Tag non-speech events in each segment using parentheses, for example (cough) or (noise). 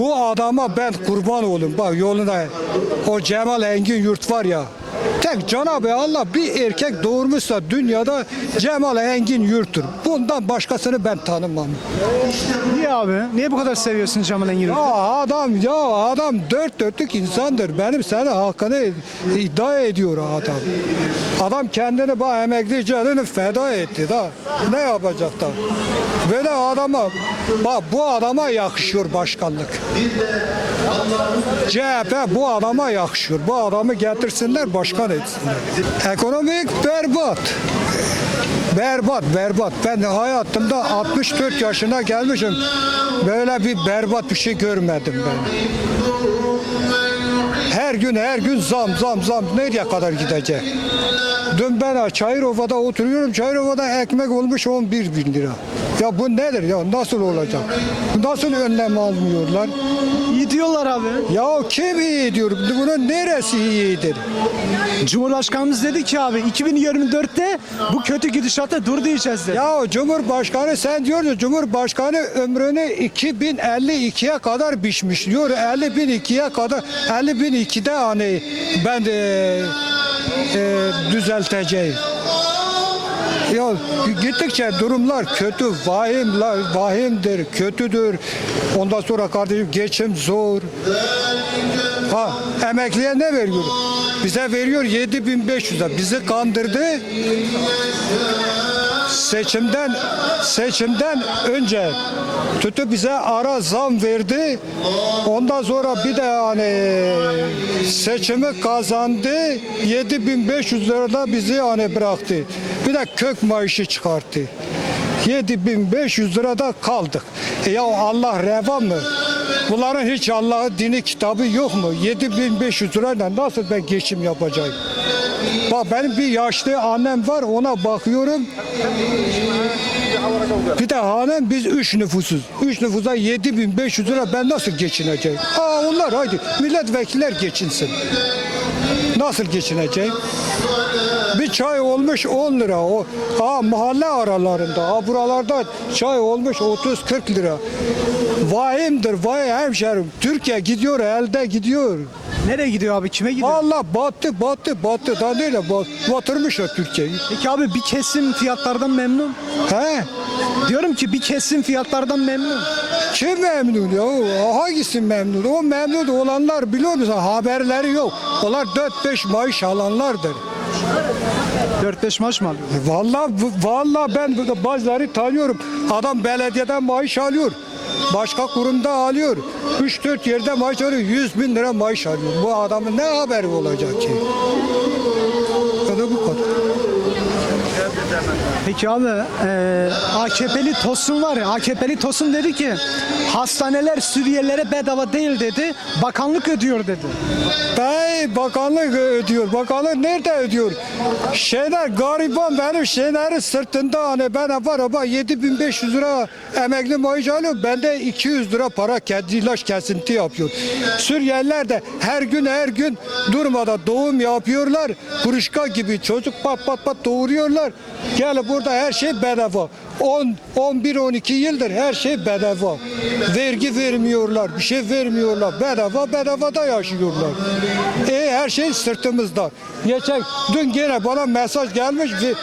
Bu adama ben kurban olayım. Bak yoluna o Cemal Engin yurt var ya. Tek Cenab-ı Allah bir erkek doğurmuşsa dünyada Cemal Engin yurttur. Bundan başkasını ben tanımam. Niye abi? Niye bu kadar seviyorsun Cemal Engin? Ya adam ya adam dört dörtlük insandır. Benim senin hakkını iddia ediyor adam. Adam kendini bu emekli canını feda etti da. Ne yapacak da? Böyle adama bak bu adama yakışıyor başkanlık. CHP bu adama yakışıyor. Bu adamı getirsinler başkan etsinler. Ekonomik berbat. Berbat, berbat. Ben hayatımda 64 yaşına gelmişim. Böyle bir berbat bir şey görmedim ben. Her gün her gün zam zam zam nereye kadar gidecek? Dün ben Çayırova'da oturuyorum. Çayırova'da ekmek olmuş 11 bin lira. Ya bu nedir ya? Nasıl olacak? Nasıl önlem almıyorlar? İyi diyorlar abi. Ya kim iyi diyor? Bunun neresi iyidir? Cumhurbaşkanımız dedi ki abi 2024'te bu kötü gidişata dur diyeceğiz dedi. Ya Cumhurbaşkanı sen diyorsun Cumhurbaşkanı ömrünü 2052'ye kadar biçmiş diyor. 50.002'ye kadar 50.002'de hani ben de e, düzelteceğim. Ya gittikçe durumlar kötü, vahimler, vahimdir, kötüdür. Ondan sonra kardeşim geçim zor. Ha, emekliye ne veriyor? Bize veriyor 7500 lira. Bizi kandırdı. Seçimden seçimden önce tutu bize ara zam verdi. Ondan sonra bir de hani seçimi kazandı. 7500 lirada bizi hani bıraktı. Bir de kök maaşı çıkarttı. 7500 lirada kaldık. E ya Allah reva mı? Bunların hiç Allah'ın dini kitabı yok mu? 7500 lirayla nasıl ben geçim yapacağım? Bak benim bir yaşlı annem var ona bakıyorum. Bir de hanım biz üç nüfusuz. Üç nüfusa 7500 lira ben nasıl geçineceğim? Aa onlar haydi milletvekiller geçinsin. Nasıl geçineceğim? Bir çay olmuş 10 lira. O ha mahalle aralarında. Ha buralarda çay olmuş 30-40 lira. Vahimdir vay hemşerim. Türkiye gidiyor elde gidiyor. Nereye gidiyor abi? Kime gidiyor? Allah battı battı battı. Daha neyle bat, batırmışlar Türkiye'yi. Peki abi bir kesim fiyatlardan memnun. He? Diyorum ki bir kesim fiyatlardan memnun. Kim memnun ya? Hangisi memnun? O memnun olanlar biliyor musun? Haberleri yok. Onlar 4-5 maaş alanlardır. 4-5 maaş mı alıyor? Vallahi vallahi ben burada bazıları tanıyorum. Adam belediyeden maaş alıyor. Başka kurumda alıyor. 3-4 yerde maaş alıyor. 100 bin lira maaş alıyor. Bu adamın ne haberi olacak ki? Ya da bu kadar. Peki abi e, AKP'li Tosun var ya AKP'li Tosun dedi ki hastaneler Suriyelilere bedava değil dedi bakanlık ödüyor dedi. Bakanlık ödüyor. Bakanlık nerede ödüyor? Şeyler gariban benim şeylerin sırtında hani ben var ama 7500 lira emekli maaş alıyorum. Bende 200 lira para kendi ilaç kesinti yapıyor. Suriyeliler de her gün her gün durmadan doğum yapıyorlar. Kuruşka gibi çocuk pat pat pat doğuruyorlar. Gel burada her şey bedava. 10 11 12 yıldır her şey bedava. Vergi vermiyorlar, bir şey vermiyorlar. Bedava bedava da yaşıyorlar. E her şey sırtımızda. Geçen dün gene bana mesaj gelmiş ve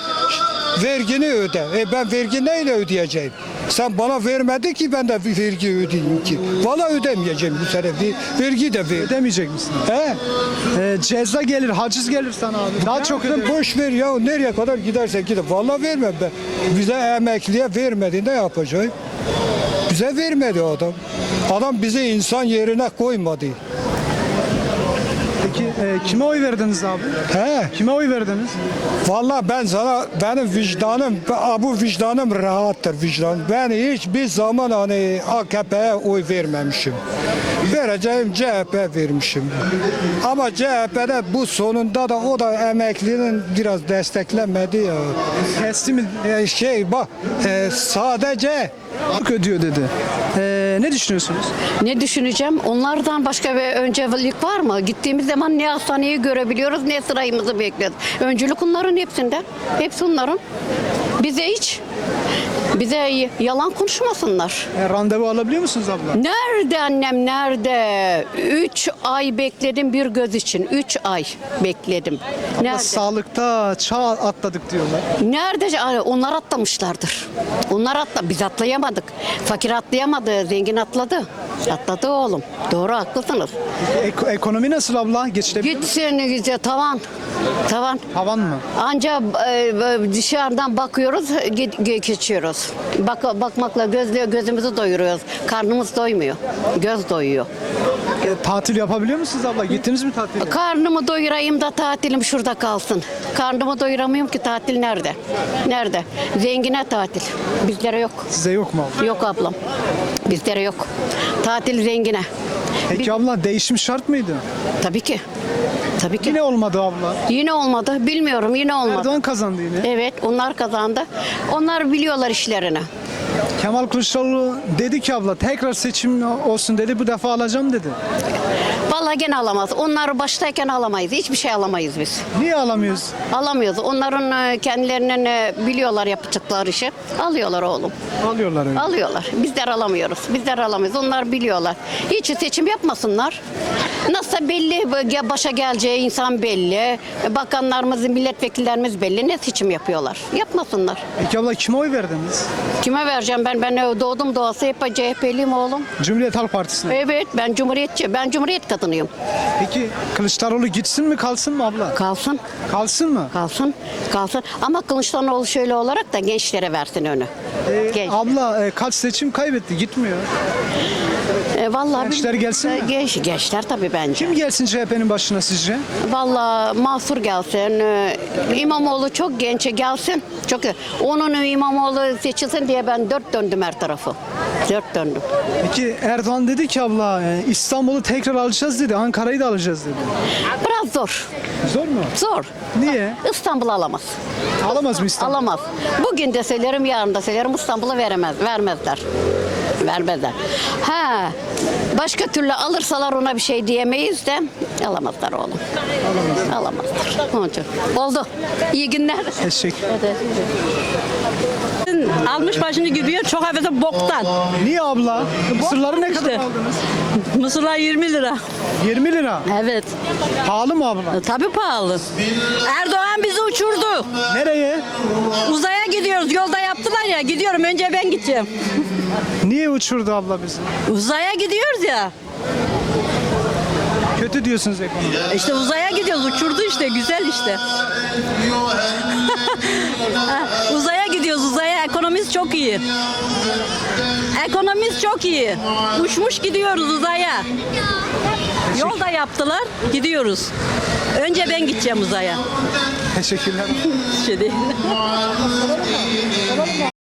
vergini öde. E ben vergi neyle ödeyeceğim? Sen bana vermedi ki ben de bir vergi ödeyeyim ki. Valla ödemeyeceğim bu sene. Ver- Vergi de ver. Ödemeyecek misin? He? E, ceza gelir haciz gelir sana abi. Daha çok Sen ödeme. boş ver ya nereye kadar gidersen gide. Vallahi vermem ben. Bize emekliye vermedi ne yapacağım? Bize vermedi adam. Adam bizi insan yerine koymadı. Peki e, kime oy verdiniz abi? He? Kime oy verdiniz? Vallahi ben sana benim vicdanım bu vicdanım rahattır vicdan. Ben hiçbir zaman hani AKP'ye oy vermemişim. Vereceğim CHP vermişim. Ama CHP'de bu sonunda da o da emeklinin biraz desteklemedi ya. Kesti mi? E, şey bak e, sadece Bakanlık ödüyor dedi. E, ne düşünüyorsunuz? Ne düşüneceğim? Onlardan başka bir öncelik var mı? Gittiğimiz zaman ne hastaneyi görebiliyoruz ne sırayımızı bekliyoruz. Öncülük onların hepsinde. Hepsi onların. Bize hiç Bize yalan konuşmasınlar. E, randevu alabiliyor musunuz abla? Nerede annem nerede? Üç ay bekledim bir göz için. Üç ay bekledim. Nerede? Sağlıkta çağ atladık diyorlar. Nerede? Onlar atlamışlardır. Onlar atla. Biz atlayamadık. Fakir atlayamadı. Zengin atladı. Atladı oğlum. Doğru haklısınız. Ek- ekonomi nasıl abla? Geçilebiliyor mu? Gitsin güzel tavan. Tavan. Havan mı? Anca e, dışarıdan bakıyoruz, ge- Bak, bakmakla gözle gözümüzü doyuruyoruz. Karnımız doymuyor. Göz doyuyor. E, tatil yapabiliyor musunuz abla? Gittiniz mi tatile? Karnımı doyurayım da tatilim şurada kalsın. Karnımı doyuramıyorum ki tatil nerede? Nerede? Zengine tatil. Bizlere yok. Size yok mu abla? Yok ablam. Bizlere yok. Tatil zengine. Peki abla değişim şart mıydı? Tabii ki. Tabii ki. Yine olmadı abla. Yine olmadı. Bilmiyorum yine olmadı. Erdoğan kazandı yine. Evet onlar kazandı. Onlar biliyorlar işlerini. Kemal Kılıçdaroğlu dedi ki abla tekrar seçim olsun dedi bu defa alacağım dedi. Vallahi gene alamaz. Onlar baştayken alamayız. Hiçbir şey alamayız biz. Niye alamıyoruz? Alamıyoruz. Onların e, kendilerinin e, biliyorlar yapacakları işi. Alıyorlar oğlum. Alıyorlar öyle. Alıyorlar. Bizler alamıyoruz. Bizler alamayız. Onlar biliyorlar. Hiç seçim yapmasınlar. Nasıl belli başa geleceği insan belli. Bakanlarımız, milletvekillerimiz belli. Ne seçim yapıyorlar? Yapmasınlar. Peki abla kime oy verdiniz? Kime vereceğim ben? Ben doğdum doğası hep CHP'liyim oğlum. Cumhuriyet Halk Partisi'ne. Evet ben cumhuriyetçi. Ben cumhuriyet kadınıyım. Peki Kılıçdaroğlu gitsin mi kalsın mı abla? Kalsın. Kalsın mı? Kalsın, kalsın. Ama Kılıçdaroğlu şöyle olarak da gençlere versin önü. Ee, Genç. abla e, kaç seçim kaybetti gitmiyor. E, vallahi Gençler gelsin mi? E, Genç, gençler tabii bence. Kim gelsin CHP'nin başına sizce? Vallahi Mahsur gelsin. e, İmamoğlu çok genç gelsin. Çok onun İmamoğlu seçilsin diye ben dört döndüm her tarafı. Dört döndüm. Peki Erdoğan dedi ki abla e, İstanbul'u tekrar alacağız dedi. Ankara'yı da alacağız dedi. Biraz zor. Zor mu? Zor. Niye? İstanbul alamaz. Alamaz mı İstanbul? Alamaz. Bugün de söylerim, yarın da söylerim İstanbul'a veremez, vermezler. Vermezler. Ha, başka türlü alırsalar ona bir şey diyemeyiz de alamazlar oğlum. Alamazlar. İçin. Oldu. İyi günler. Teşekkür. Almış başını gidiyor çok hafiften boktan. Niye abla? Mısırları ne kadar aldınız? Mısırlar 20 lira. 20 lira. Evet. Pahalı mı abla? Tabii pahalı. Erdoğan bizi uçurdu. Nereye? Uzaya gidiyoruz. Yolda yaptılar ya. Gidiyorum. Önce ben gideceğim. Niye uçurdu abla bizi? Uzaya gidiyoruz ya. Kötü diyorsunuz ekonomi. İşte uzaya gidiyoruz. Uçurdu işte. Güzel işte. Ha, (laughs) uzaya gidiyoruz. Uzaya. Ekonomimiz çok iyi. Ekonomimiz çok iyi. Uçmuş gidiyoruz uzaya. Yolda yaptılar. Gidiyoruz. Önce ben gideceğim uzaya. Teşekkürler. Şey değil. (laughs)